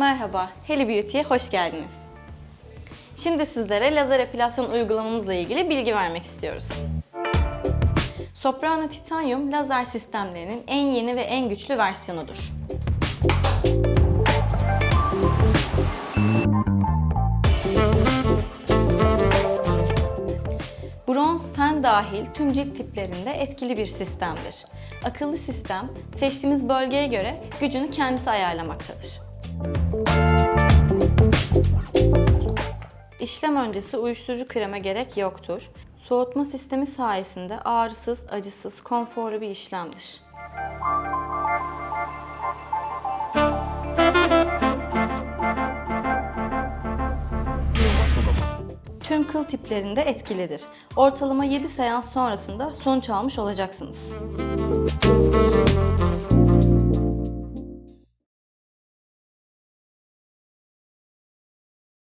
Merhaba, Heli Beauty'ye hoş geldiniz. Şimdi sizlere lazer epilasyon uygulamamızla ilgili bilgi vermek istiyoruz. Soprano Titanium lazer sistemlerinin en yeni ve en güçlü versiyonudur. Bronz ten dahil tüm cilt tiplerinde etkili bir sistemdir. Akıllı sistem seçtiğimiz bölgeye göre gücünü kendisi ayarlamaktadır. İşlem öncesi uyuşturucu kreme gerek yoktur. Soğutma sistemi sayesinde ağrısız, acısız, konforlu bir işlemdir. Tüm kıl tiplerinde etkilidir. Ortalama 7 seans sonrasında sonuç almış olacaksınız. Thank you.